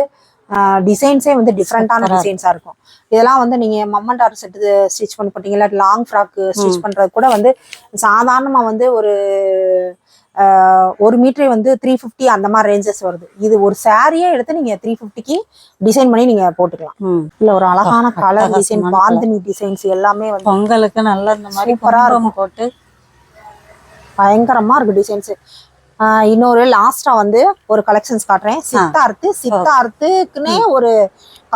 டிசைன்ஸே வந்து டிஃப்ரெண்டான டிசைன்ஸா இருக்கும். இதெல்லாம் வந்து நீங்க மம்மன் டார் செட் ஸ்டிச் பண்ணி போட்டீங்க இல்லாட்டி லாங் ஃப்ராக் ஸ்டிச் பண்றது கூட வந்து சாதாரணமா வந்து ஒரு ஒரு மீட்டரே வந்து த்ரீ ஃபிஃப்டி அந்த மாதிரி ரேஞ்சஸ் வருது. இது ஒரு சாரியே எடுத்து நீங்க த்ரீ ஃபிஃப்டிக்கு டிசைன் பண்ணி நீங்க போட்டுக்கலாம். இல்ல ஒரு அழகான கலர். டிசைன் பாந்தினி டிசைன்ஸ் எல்லாமே வந்து பொங்கலுக்கு நல்லா இந்த மாதிரி போட்டு பயங்கரமா இருக்கு டிசைன்ஸ் இன்னொரு லாஸ்டா வந்து ஒரு கலெக்ஷன்ஸ் காட்டுறேன். சித்தார்த்து சித்தார்த்துக்குன்னே ஒரு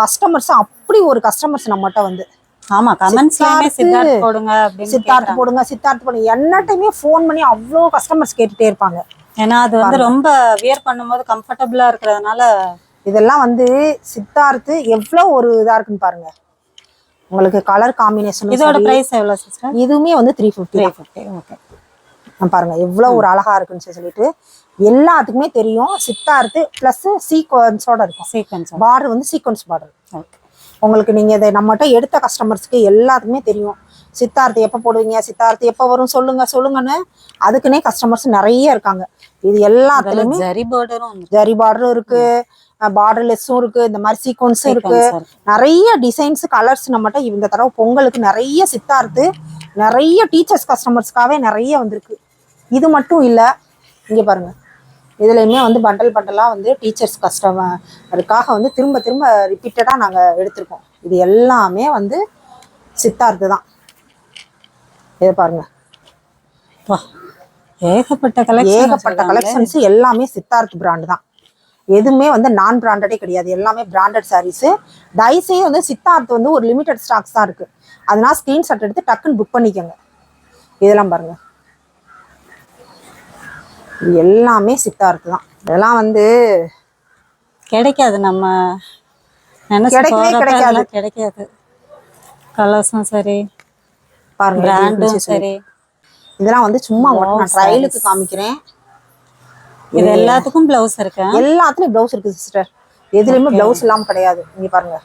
கஸ்டமர்ஸ் அப்படி ஒரு கஸ்டமர்ஸ் நம்மகிட்ட வந்து. ஆமா கமெண்ட்ஸ்லயுமே சித்தார்த் போடுங்க சித்தார்த்து போடுங்க சித்தார்த்து போடுங்க. என்ன டைமே ஃபோன் பண்ணி அவ்வளோ கஸ்டமர்ஸ் கேட்டுட்டே இருப்பாங்க. ஏன்னா அது வந்து ரொம்ப வியர் பண்ணும்போது கம்ஃபர்டபுளா இருக்கிறதுனால இதெல்லாம் வந்து சித்தார்த்து எவ்வளோ ஒரு இதா இருக்குன்னு பாருங்க. உங்களுக்கு கலர் காம்பினேஷன் இதோட பிரைஸ் எவ்வளவு சிஸ்டர் இதுவுமே வந்து த்ரீ ஃபிஃப்டி ஓகே பாருங்க எவ்வளவு ஒரு அழகா இருக்குன்னு சொல்லி சொல்லிட்டு எல்லாத்துக்குமே தெரியும். சித்தார்த்து பிளஸ் சீக்வன்ஸோட இருக்கும். சீக்வன்ஸ் பார்டர் வந்து சீக்வன்ஸ் பார்டர் ஓகே உங்களுக்கு நீங்க இதை நம்மகிட்ட எடுத்த கஸ்டமர்ஸ்க்கு எல்லாத்துக்குமே தெரியும். சித்தார்த்து எப்போ போடுவீங்க? சித்தார்த்து எப்போ வரும்? சொல்லுங்க சொல்லுங்கன்னு அதுக்குன்னே கஸ்டமர்ஸ் நிறைய இருக்காங்க. இது எல்லாத்துலயுமே ஜரி பார்டரும் ஜரி பார்டரும் இருக்கு. பார்டர் லெஸ்ஸும் இருக்கு. இந்த மாதிரி சீக்வன்ஸும் இருக்கு. நிறைய டிசைன்ஸ் கலர்ஸ் நம்மகிட்ட இந்த தடவை பொங்கலுக்கு நிறைய சித்தார்த்து நிறைய டீச்சர்ஸ் கஸ்டமர்ஸ்க்காகவே நிறைய வந்திருக்கு. இது மட்டும் இல்ல இங்க பாருங்க. இதுலயுமே வந்து பண்டல் பண்டலா வந்து டீச்சர்ஸ் கஸ்டமருக்காக வந்து திரும்ப திரும்ப ரிப்பீட்டடா நாங்க எடுத்திருக்கோம். இது எல்லாமே வந்து சித்தார்த்து தான். இதை பாருங்க. வா ஏகப்பட்ட கலெக்ஷன் ஏகப்பட்ட கலெக்ஷன்ஸ் எல்லாமே சித்தார்த் பிராண்ட் தான். எதுவுமே வந்து நான் பிராண்டடே கிடையாது. எல்லாமே பிராண்டட் சாரீஸ் தயவுசெய்து வந்து சித்தார்த் வந்து ஒரு லிமிடெட் ஸ்டாக்ஸ் தான் இருக்கு. அதனால ஸ்கிரீன்ஷாட் எடுத்து டக்குன்னு புக் பண்ணிக்கோங்க. இதெல்லாம் பாருங்க. இது எல்லாமே சித்தார்த் தான். இதெல்லாம் வந்து கிடைக்காது நம்ம கிடைக்கவே கிடைக்காது. கிடைக்காது. கலர்ஸும் சரி பிராண்டும். சரி. இதெல்லாம் வந்து சும்மா நான் ட்ரையலுக்கு காமிக்கிறேன். இது எல்லாத்துக்கும் பிளவுஸ் இருக்கு? எல்லாத்துலயும் பிளவுஸ் இருக்கு சிஸ்டர் எதுலயுமே பிளவுஸ் இல்லாம கிடையாது. இங்க பாருங்க.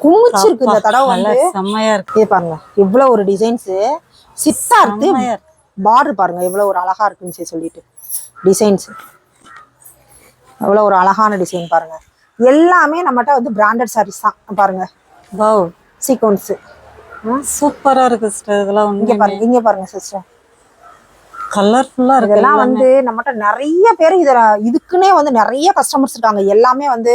குமிச்சிருக்கு இந்த தடவை வந்து. செம்மையா இருக்கு. இது பாருங்க. இவ்வளவு ஒரு டிசைன்ஸ் சித்தார்த்து. பார்டர் பாருங்க எவ்வளவு ஒரு அழகா இருக்குன்னு சொல்லி சொல்லிட்டு. டிசைன்ஸ் எவ்வளவு ஒரு அழகான டிசைன் பாருங்க. எல்லாமே நம்மகிட்ட வந்து பிராண்டட் சாரீஸ் தான். பாருங்க. வாவ் சீக்வன்ஸ் சூப்பரா இருக்கு சிஸ்டர் இதெல்லாம் இங்க பாருங்க இங்க பாருங்க சிஸ்டர் கலர்ஃபுல்லா இருக்கு இதெல்லாம் வந்து நம்மகிட்ட நிறைய பேர் இத இதுக்குன்னே வந்து நிறைய கஸ்டமர்ஸ் இருக்காங்க. எல்லாமே வந்து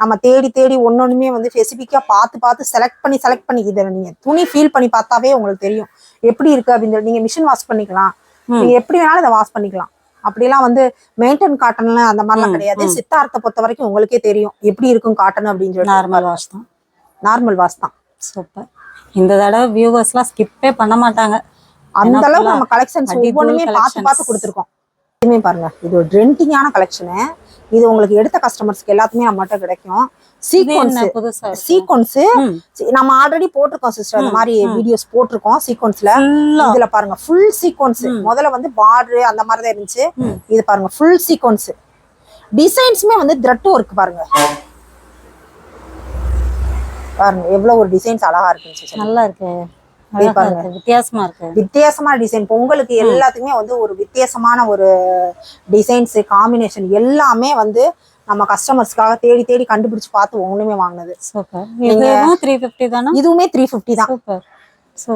நம்ம தேடி தேடி ஒன்னொன்னுமே வந்து ஸ்பெசிஃபிக்கா பார்த்து பார்த்து செலக்ட் பண்ணி செலக்ட் பண்ணி இதை நீங்க துணி ஃபீல் பண்ணி பார்த்தாவே உங்களுக்கு தெரியும். எப்படி இருக்கு அப்படின்னு சொல்லி நீங்க மிஷின் வாஷ் பண்ணிக்கலாம். நீங்க எப்படி வேணாலும் இதை வாஷ் பண்ணிக்கலாம். அப்படிலாம் வந்து மெயின்டைன் காட்டன்ல அந்த மாதிரிலாம் கிடையாது. சித்தார்த்தை பொறுத்த வரைக்கும் உங்களுக்கே தெரியும் எப்படி இருக்கும் காட்டன் அப்படின்னு சொல்லி நார்மல் வாஷ் தான். நார்மல் வாஷ் தான். சூப்பர் இந்த தடவை வியூவர்ஸ்லாம் ஸ்கிப்பே பண்ண மாட்டாங்க. அந்த அளவுக்கு நம்ம கலெக்ஷன்ஸ் ஒவ்வொன்றுமே பார்த்து. பார்த்து கொடுத்துருக்கோம். இதுவுமே பாருங்க. இது ஒரு ட்ரெண்டிங்கான கலெக்ஷனு இது உங்களுக்கு எடுத்த கஸ்டமர்ஸ்க்கு எல்லாத்துக்குமே நம்மகிட்ட கிடைக்கும். சீக்வன்ஸ்? சீக்வன்ஸ். நம்ம ஆல்ரெடி போட்டிருக்கோம் சிஸ்டர் அந்த மாதிரி வீடியோஸ் போட்டிருக்கோம் சீக்வன்ஸ்ல. இதுல பாருங்க ஃபுல் சீக்வன்ஸ் முதல்ல வந்து பார்டர் அந்த மாதிரி தான் இருந்துச்சு. இது பாருங்க ஃபுல் சீக்வன்ஸ் டிசைன்ஸ்மே வந்து த்ரெட் ஒர்க் பாருங்க. பாருங்க எவ்வளவு ஒரு டிசைன்ஸ் அழகா இருக்குன்னு நல்லா இருக்கு பாருங்க. இருக்கு. வித்தியாசமா இருக்கு. வித்தியாசமான டிசைன் பொங்கலுக்கு எல்லாத்துக்குமே வந்து ஒரு வித்தியாசமான ஒரு டிசைன்ஸ் காம்பினேஷன் எல்லாமே வந்து நம்ம கஸ்டமர்ஸ்க்காக தேடி தேடி கண்டுபிடிச்சு பார்த்து ஒண்ணுமே வாங்கினது. த்ரீ ஃபிஃப்டி தானே? இதுவுமே த்ரீ ஃபிஃப்டி தான்.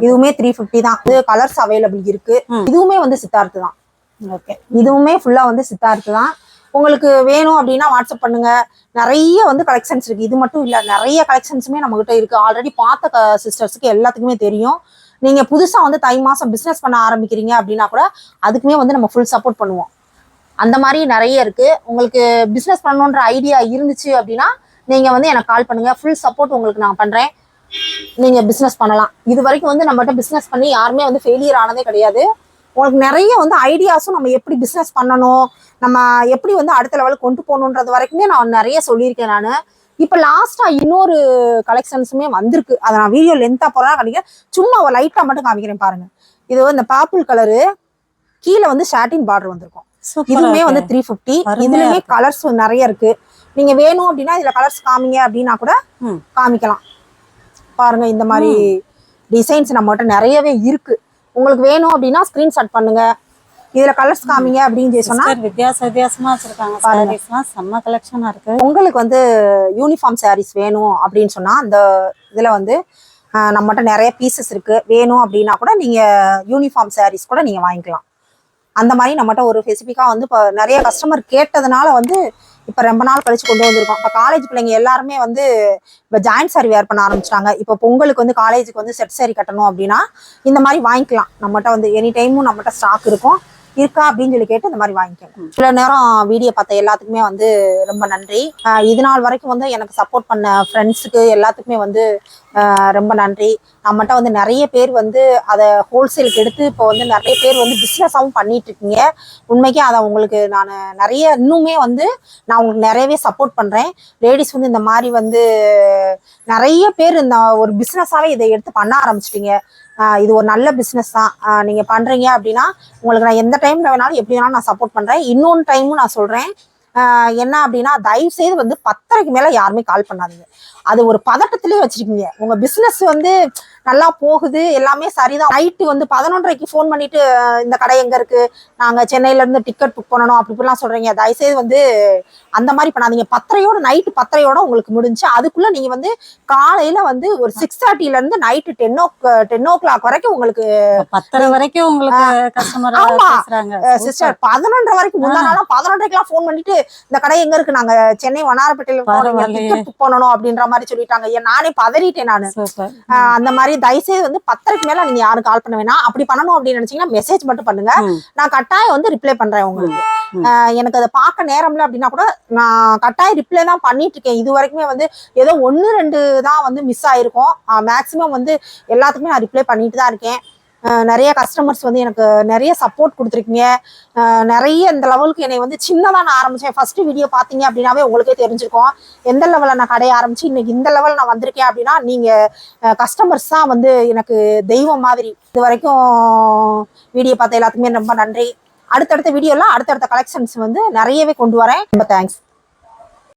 இதுவுமே த்ரீ ஃபிஃப்டி தான். இது கலர்ஸ் அவைலபிள் இருக்கு. இதுவுமே வந்து சித்தார்த்து தான். ஓகே இதுவுமே ஃபுல்லா வந்து சித்தார்த்து தான். உங்களுக்கு வேணும் அப்படின்னா வாட்ஸ்அப் பண்ணுங்க. நிறைய வந்து கலெக்ஷன்ஸ் இருக்கு. இது மட்டும் இல்ல நிறைய கலெக்ஷன்ஸுமே நம்ம கிட்ட இருக்கு. ஆல்ரெடி பார்த்த சிஸ்டர்ஸ்க்கு எல்லாத்துக்குமே தெரியும். நீங்க புதுசா வந்து தை மாசம் பிசினஸ் பண்ண ஆரம்பிக்கிறீங்க அப்படின்னா கூட அதுக்குமே வந்து நம்ம ஃபுல் சப்போர்ட் பண்ணுவோம். அந்த மாதிரி நிறைய இருக்கு. உங்களுக்கு பிசினஸ் பண்ணணுன்ற ஐடியா இருந்துச்சு அப்படின்னா நீங்க வந்து எனக்கு கால் பண்ணுங்க. ஃபுல் சப்போர்ட் உங்களுக்கு நான் பண்றேன். நீங்க பிசினஸ் பண்ணலாம். இது வரைக்கும் வந்து நம்மகிட்ட பிசினஸ் பண்ணி யாருமே வந்து ஃபெயிலியர் ஆனதே கிடையாது. உங்களுக்கு நிறைய வந்து ஐடியாஸும் நம்ம எப்படி பிசினஸ் பண்ணணும் நம்ம எப்படி வந்து அடுத்த லெவலுக்கு கொண்டு போகணுன்றது வரைக்குமே நான் நிறைய சொல்லியிருக்கேன் நான். இப்போ லாஸ்டா இன்னொரு கலெக்ஷன்ஸுமே வந்திருக்கு. அதை நான் வீடியோ லென்த்தாக போகிறதா காமிக்கிறேன். சும்மா ஒரு லைட்டாக மட்டும் காமிக்கிறேன் பாருங்க. இது வந்து இந்த பாப்புள் கலரு கீழே வந்து ஷாட்டின் பார்டர் வந்திருக்கும். இதுவுமே வந்து. த்ரீ ஃபிஃப்டி இதுலயுமே. கலர்ஸ் நிறைய இருக்கு. நீங்க வேணும் அப்படின்னா இதுல கலர்ஸ் காமிங்க அப்படின்னா கூட. காமிக்கலாம். பாருங்க இந்த மாதிரி டிசைன்ஸ் நம்மகிட்ட நிறையவே இருக்கு. உங்களுக்கு வேணும் அப்படின்னா ஸ்கிரீன்ஷாட் பண்ணுங்க. இதுல கலர்ஸ் காமிங்க அப்படின்னு சொல்லி சொன்னா வித்தியாச வித்தியாசமா வச்சிருக்காங்க சாரீஸ்லாம் செம்ம கலெக்ஷனா இருக்கு. உங்களுக்கு வந்து யூனிஃபார்ம் சாரீஸ் வேணும் அப்படின்னு சொன்னா அந்த இதுல வந்து நம்மகிட்ட நிறைய பீசஸ் இருக்கு. வேணும் அப்படின்னா கூட நீங்க யூனிஃபார்ம் சாரீஸ் கூட நீங்க வாங்கிக்கலாம். அந்த மாதிரி நம்மகிட்ட ஒரு ஸ்பெசிஃபிக்காக வந்து இப்போ நிறைய கஸ்டமர் கேட்டதுனால வந்து இப்போ ரொம்ப நாள் கழிச்சு கொண்டு வந்திருக்கோம். இப்போ காலேஜ் பிள்ளைங்க எல்லாருமே வந்து இப்போ ஜாயின்ட் சாரி வேர் பண்ண ஆரம்பிச்சிட்டாங்க. இப்போ பொங்கலுக்கு வந்து காலேஜுக்கு வந்து செட் சாரி கட்டணும் அப்படின்னா இந்த மாதிரி வாங்கிக்கலாம். நம்மகிட்ட வந்து எனி டைமும் நம்மகிட்ட ஸ்டாக் இருக்கும். இருக்கா அப்படின்னு சொல்லி கேட்டு இந்த மாதிரி வாங்கிக்கலாம் சில நேரம் வீடியோ பார்த்த எல்லாத்துக்குமே வந்து ரொம்ப நன்றி. இது நாள் வரைக்கும் வந்து எனக்கு சப்போர்ட் பண்ண ஃப்ரெண்ட்ஸுக்கு எல்லாத்துக்குமே வந்து ரொம்ப நன்றி. நம்மகிட்ட வந்து நிறைய பேர் வந்து அதை ஹோல்சேலுக்கு எடுத்து இப்போ வந்து நிறைய பேர் வந்து பிஸ்னஸாகவும் பண்ணிட்டு இருக்கீங்க. உண்மைக்கே அதை உங்களுக்கு நான் நிறைய இன்னுமே வந்து நான் உங்களுக்கு நிறையவே சப்போர்ட் பண்ணுறேன் லேடிஸ் வந்து இந்த மாதிரி வந்து நிறைய பேர் இந்த ஒரு பிஸ்னஸாகவே இதை எடுத்து பண்ண ஆரம்பிச்சிட்டீங்க. இது ஒரு நல்ல பிஸ்னஸ் தான். ஆஹ் நீங்க பண்றீங்க அப்படின்னா உங்களுக்கு நான் எந்த டைம்ல வேணாலும் எப்படி வேணாலும் நான் சப்போர்ட் பண்றேன். இன்னொன்று டைமும் நான் சொல்றேன். ஆஹ் என்ன அப்படின்னா தயவு செய்து வந்து பத்தரைக்கு மேல யாருமே கால் பண்ணாதீங்க. அது ஒரு பதட்டத்திலே வச்சிருக்கீங்க. உங்க பிசினஸ் வந்து நல்லா போகுது எல்லாமே சரிதான். நைட்டு வந்து பதினொன்றரைக்கு ஃபோன் பண்ணிட்டு இந்த கடை எங்க இருக்கு? நாங்க சென்னையில இருந்து டிக்கெட் புக் பண்ணணும் அப்படி இப்படிலாம் சொல்றீங்க. தயவுசெய்து வந்து அந்த மாதிரி பண்ணாதீங்க. பத்தரையோட நைட்டு பத்தரையோட உங்களுக்கு முடிஞ்சு அதுக்குள்ள நீங்க வந்து காலையில வந்து ஒரு சிக்ஸ் தேர்ட்டில இருந்து night ten o ten o'clock வரைக்கும் உங்களுக்கு பத்தரை வரைக்கும் உங்களுக்கு கஸ்டமர் ஆமா. சிஸ்டர் பதினொன்றரை வரைக்கும் முந்தா நாளும் பதினொன்றரைக்கெல்லாம் ஃபோன் பண்ணிட்டு இந்த கடை எங்க இருக்கு? நாங்க சென்னை பரவாயில்லையே. டிக்கெட் புக் பண்ணணும் அப்படின்ற மாதிரி சொல்லிட்டாங்க. ஏன் நானே பதறிட்டேன் நானு. அந்த மாதிரி தயவுசெய்து வந்து பத்தரைக்கு மேல நீங்க யாரும் கால் பண்ண வேணாம். அப்படி பண்ணணும் அப்படின்னு நினைச்சீங்கன்னா மெசேஜ் மட்டும் பண்ணுங்க. நான் கட்டாயம் வந்து ரிப்ளை பண்றேன் உங்களுக்கு. எனக்கு அதை பார்க்க நேரம்ல அப்படின்னா கூட நான் கட்டாயம் ரிப்ளை தான் பண்ணிட்டு இருக்கேன். இது வரைக்குமே வந்து ஏதோ ஒன்று ரெண்டு தான் வந்து மிஸ் ஆயிருக்கும். மேக்ஸிமம் வந்து எல்லாத்துக்குமே நான் ரிப்ளை பண்ணிட்டு தான் இருக்கேன். நிறைய கஸ்டமர்ஸ் வந்து எனக்கு நிறைய சப்போர்ட் கொடுத்துருக்கீங்க. நிறைய இந்த லெவலுக்கு என்னை வந்து சின்னதாக நான் ஆரம்பித்தேன் ஃபஸ்ட்டு வீடியோ பார்த்தீங்க அப்படின்னாவே உங்களுக்கே தெரிஞ்சிருக்கும். எந்த லெவலில் நான் கடையை ஆரம்பிச்சு இன்னைக்கு இந்த லெவல் நான் வந்திருக்கேன் அப்படின்னா நீங்கள் கஸ்டமர்ஸ் தான் வந்து எனக்கு தெய்வம் மாதிரி. இது வரைக்கும் வீடியோ பார்த்த எல்லாத்துக்குமே ரொம்ப நன்றி. அடுத்தடுத்த வீடியோலாம் அடுத்தடுத்த கலெக்ஷன்ஸ் வந்து நிறையவே கொண்டு வரேன். ரொம்ப தேங்க்ஸ்